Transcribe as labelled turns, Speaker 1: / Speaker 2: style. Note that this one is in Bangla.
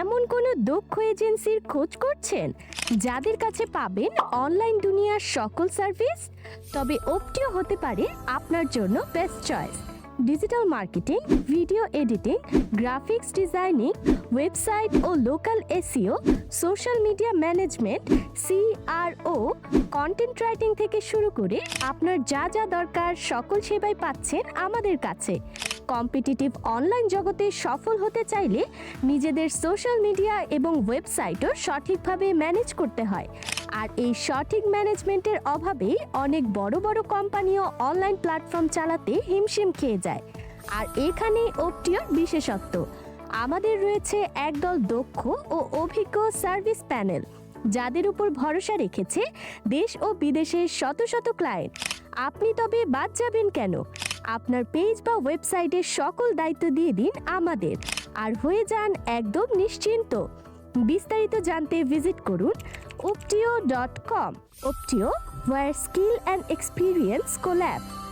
Speaker 1: এমন কোনো দক্ষ এজেন্সির খোঁজ করছেন? যাদের কাছে পাবেন অনলাইন দুনিয়ার সকল সার্ভিস, তবে ওপটিও হতে পারে আপনার জন্য best choice. Digital marketing, video editing, graphics designing, website ও local SEO, social media management, CRO, content writing থেকে শুরু করে আপনার যা যা দরকার সকল সেবাই পাচ্ছেন আমাদের কাছে। কম্পিটিটিভ অনলাইন জগতে সফল হতে চাইলে নিজেদের সোশ্যাল মিডিয়া এবং ওয়েবসাইটও সঠিকভাবে ম্যানেজ করতে হয়। আর এই সঠিক ম্যানেজমেন্টের অভাবেই অনেক বড় বড় কোম্পানিও অনলাইন প্ল্যাটফর্ম চালাতে হিমশিম খেয়ে যায়। আর এখানেই ওপটিওর বিশেষত্ব, আমাদের রয়েছে একদল দক্ষ ও অভিজ্ঞ সার্ভিস প্যানেল যাদের উপর ভরসা রেখেছে দেশ ও বিদেশের শত শত ক্লায়েন্ট আপনি তবে বাদ যাবেন কেন? আপনার পেজ বা ওয়েবসাইটে সকল দায়িত্ব দিয়ে দিন আমাদের। আর হয়ে যান একদম নিশ্চিন্ত। বিস্তারিত জানতে ভিজিট করুন কম optio, where skill and experience collab